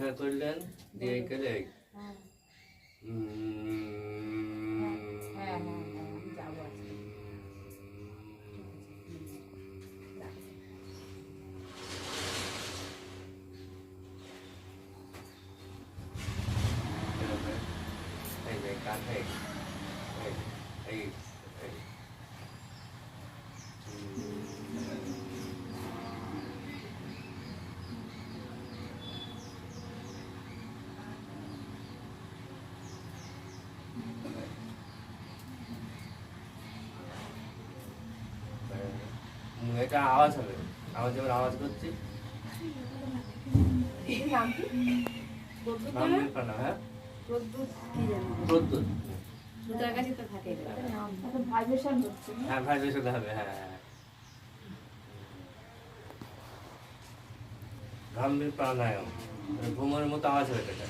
এইভাবে করলেন দিয়ে এই করে এই হ্যাঁ উম, হ্যাঁ, হ্যাঁ, হ্যাঁ, যাব আজকে। এইভাবে। এই যে কান এই এই এই এই এটা আওয়াজ হবে। আওয়াজ যেমন আওয়াজ করছি? প্রদ্যুৎ হ্যাঁ? ভাইব্রেশন? হ্যাঁ হবে হ্যাঁ হ্যাঁ গাম্ভীর প্রাণায়াম। মানে ঘুমের মতো আওয়াজ হবে এটা।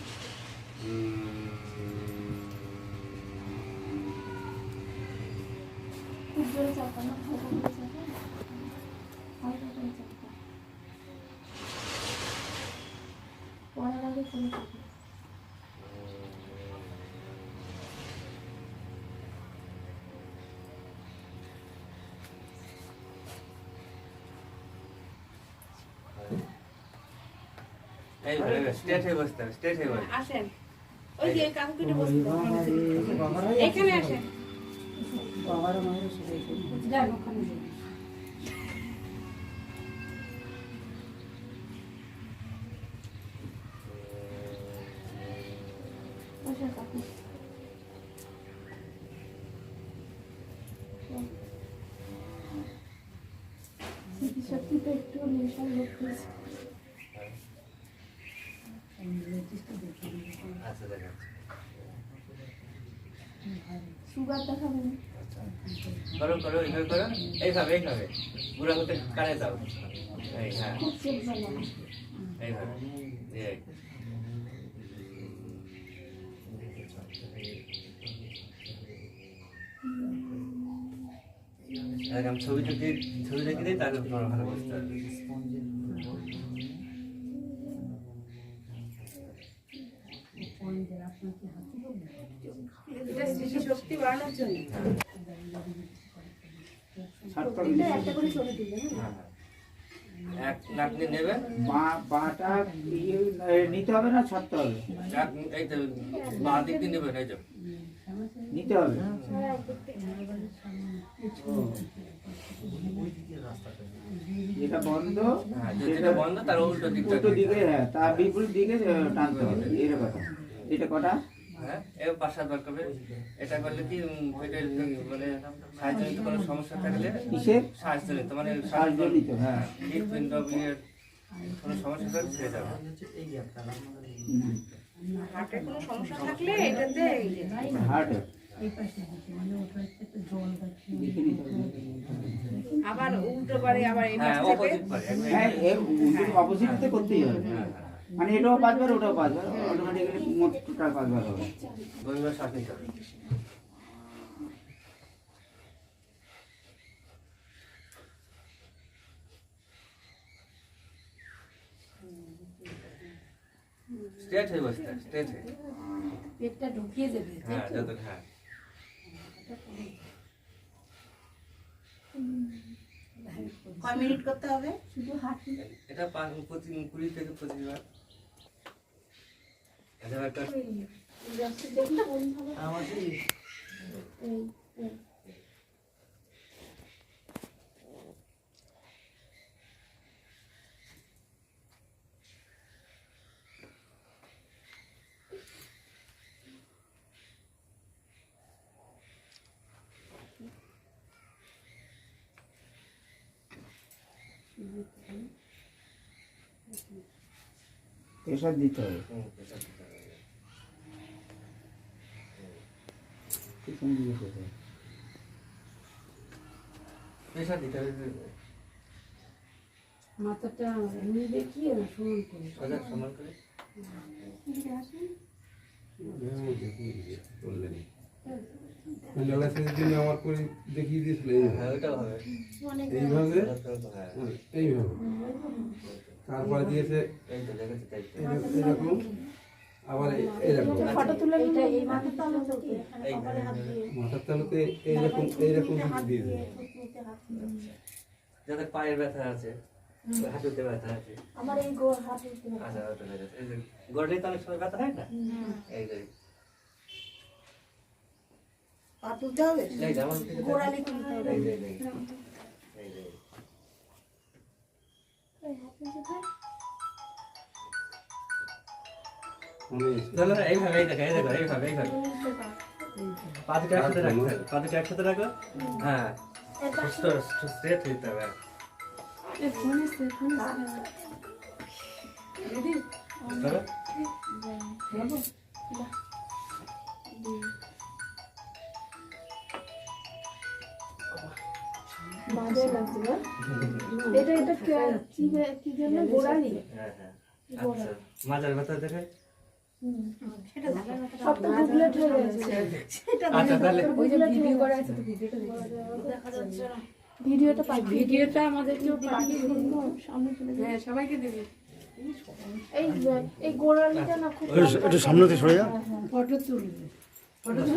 খুব জোরে চাপা। স্টেট হয়ে বসতে হবে স্টেট হয়ে বসতে আসেন ওই যে কাকুকে বসতে। এখানে আসেন যান ওখানে যান। বসে কাকু একটু নেশা করতেছে আচ্ছা দেখাচ্ছি সুগার দেখাবেন করো করো এইভাবে করো। এইভাবে এইভাবে। বুড়া হতে কানে দাও। এই হ্যাঁ। এইভাবে। এরকম ছবি টুকি ছবি রেখে দিই তাহলে তোমার ভালো বুঝতে পারবে একটা করে ছবি দিলে হ্যাঁ। এক নাক নিয়ে নেবেন বা বাটা ইয়ে নিতে হবে না ছাড়তে হবে। এই তো বাঁ দিক দিয়ে নেবেন এই তো নিতে হবে। যেটা বন্ধ হ্যাঁ যেটা বন্ধ তার উল্টো দিকে হ্যাঁ তার বিপরীত দিকে টানতে হবে। এর কথা এটা কটা? হ্যাঁ? এর করবে এটা করলে কি পেটের মানে কোনো সমস্যা থাকলে মানে হ্যাঁ। হৃদপিণ্ড কোনো সমস্যা থাকলে ছেড়ে যাবে হার্টে কোনো সমস্যা থাকলে এটাতে এই যে হার্ট? দেখে নিতে হবে আবার উল্টো পারে আবার এই হ্যাঁ অপোজিট পারে হ্যাঁ অপোজিটতে করতেই হবে। মানে এটাও পাঁচবার ওটাও পাঁচবার। অটোমেটিক্যালি মোট টোটাল পাঁচবার হবে। গভীরভাবে শ্বাস নিতে হবে স্ট্রেট হয়ে বসতে স্ট্রেট হয়ে। পেটটা ঢুকিয়ে দেবে তাই হ্যাঁ তো? যত হ্যাঁ। কয় মিনিট করতে হবে? শুধু হাঁটি এটা পাঁচ প্রতি কুড়ি থেকে পঁচিশ বার। এটা প্রেশার দিতে হবে হুম, এটা দিতে হবে। পিছন দিকে করতে হবে। প্রেশার দিতে হবে মাথাটা এমনি দেখিয়ে না সমান করে সোজা সমান করে এদিকে আসেন জলাশয়ের জন্য আমার করে দেখিয়ে দিয়েছিল এইভাবে হ্যাঁ ওটাও হবে অনেক এইভাবে হ্যাঁ এইভাবে তারপরে দিয়েছে। এরকম- আবার এইরকম মাথার তালুতে এইরকম এইরকম দিয়েছে। যাদের পায়ের ব্যথা আছে হাঁটুতে ব্যথা আছে। আমার এই গোড় হাতে আচ্ছা যে তো অনেক সময় ব্যথা হয় না? এই যে। পা হবে? গোড়ালি হবে এই যে এই যে এই যে মানে এই দেখো এই দেখো এইভাবে এইভাবে। পা দুটো একসাথে রাখো পা দুটো একসাথে রাখো। হ্যাঁ। স্ট্রেট হইতে হবে। এটা এটা কি কি যেন গোড়ালি হ্যাঁ হ্যাঁ আচ্ছা মাজার ব্যথা দেখে সব তো গুগলেট হয়ে গেছে আচ্ছা তাহলে ওই যে ভিডিও করা আছে। তো ভিডিওটা আমাদেরকেও হ্যাঁ সবাইকে দেবে। এই এই গোড়ালিটা না খুব একটু সামনে থেকে সরে যা। ফটো তুলবে।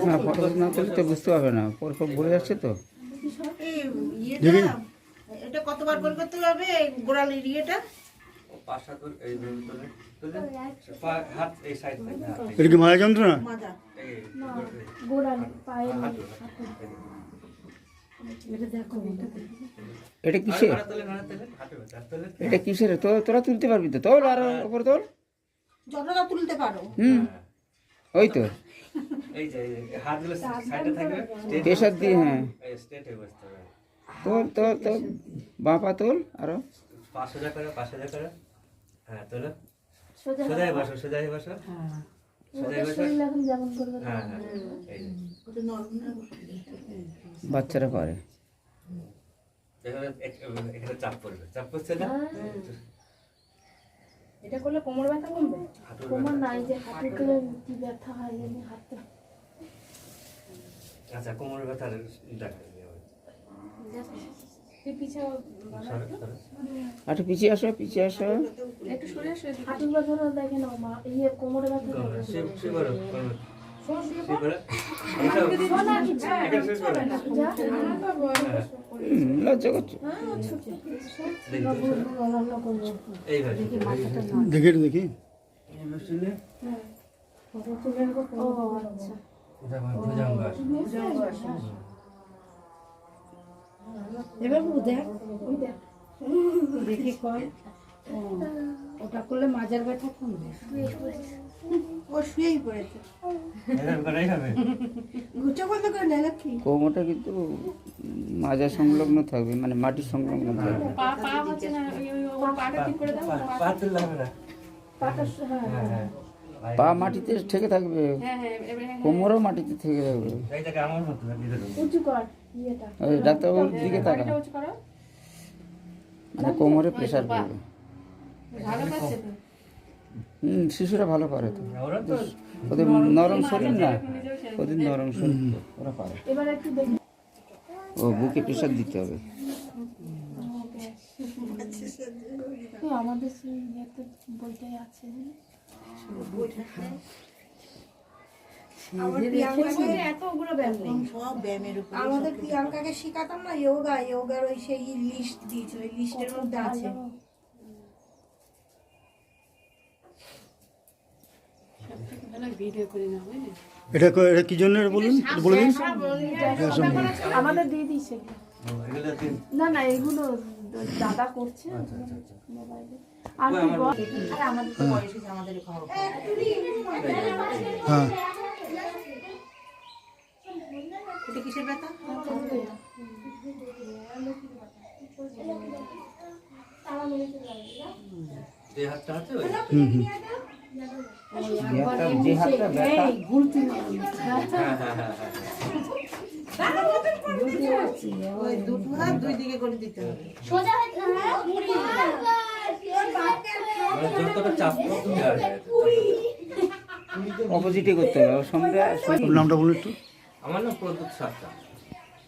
না ফটো না তুললে তো বুঝতে পারবে না। পর পর বলে যাচ্ছে তো। এই ইয়েটা এটা কতবার করে করতে হবে? গোড়ালির ইয়েটা। এটা কি মায়া যন্ত্রণা? এটা দেখো এটা কিসের? তো তোরা তুলতে পারবি তো তোল আর ওপর তোল। যতটা তুলতে পারো। হুম। ওই তো। এই যে হাতগুলো সাইডে থাকবে দিয়ে হ্যাঁ। স্ট্রেট হয়ে বসতে হবে তোল তোল তোল বাঁ পা তোল আরও। পা সোজা করো পা সোজা করো। হ্যাঁ তোলো। সোজাই বসো সোজাই বসো। হ্যাঁ। হ্যাঁ বাচ্চারা এখানে চাপ পড়বে। চাপ পড়ছে না? এটা করলে কোমর ব্যথা কমবে? কোমর নাই যে হাঁটুতে কি ব্যথা। হয় জানি হাতে আচ্ছা কোমরের ব্যথা আচ্ছা পিছিয়ে আসো পিছিয়ে আসো একটু সরে আসো হাঁটুর ব্যথা দেখে নাও মা। ইয়ে কোমরে ব্যথা দেখে। দেখি। এবার দেখ। দেখি কর। ওটা করলে মাজার ব্যথা কমবে। ও শুয়েই পড়েছে। বন্ধ করে নেয় নাকি? কোমরটা কিন্তু মাজা সংলগ্ন থাকবে মানে মাটির সংলগ্ন থাকবে। পা পা হচ্ছে না ওই ওই ওই পাটা ঠিক করে দাও পা- পা তুললে না। পাটা হ্যাঁ হ্যাঁ। হ্যাঁ পা মাটিতে ঠেকে থাকবে? হ্যাঁ হ্যাঁ হ্যাঁ। কোমরও মাটিতে থেকে থাকবে। ডাক্তারবাবুর দিকে তাকা মানে কোমরে প্রেশার পড়বে। হুম শিশুরা ভালো পারে তো। ওদের নরম শরীর না ওদের নরম শরীর ওরা পারে। এবার একটু দেখি। ও বুকে প্রেশার দিতে হবে। আমাদের বইটাই আছে। আমাদের প্রিয়াঙ্কাকে শেখাতাম না যোগা যোগার ওই সেই লিস্ট দিয়েছিল লিস্টের মধ্যে আছে। এটা এটা কি জন্য বলুন? বলে দিন। আমাদের দিয়ে দিয়েছে। না না এগুলো দাদা করছে। মোবাইলে। বয়স হয়েছে আমাদের খাওয়া হ্যাঁ। কিসের ব্যথা? হুম হুম। হ্যাঁ ওই দুটো হাত দুই দিকে করে দিতে হবে। মানে অপোজিটে করতে হবে। নামটা বলুন একটু। আমার নাম প্রদ্যুৎ সাতটা।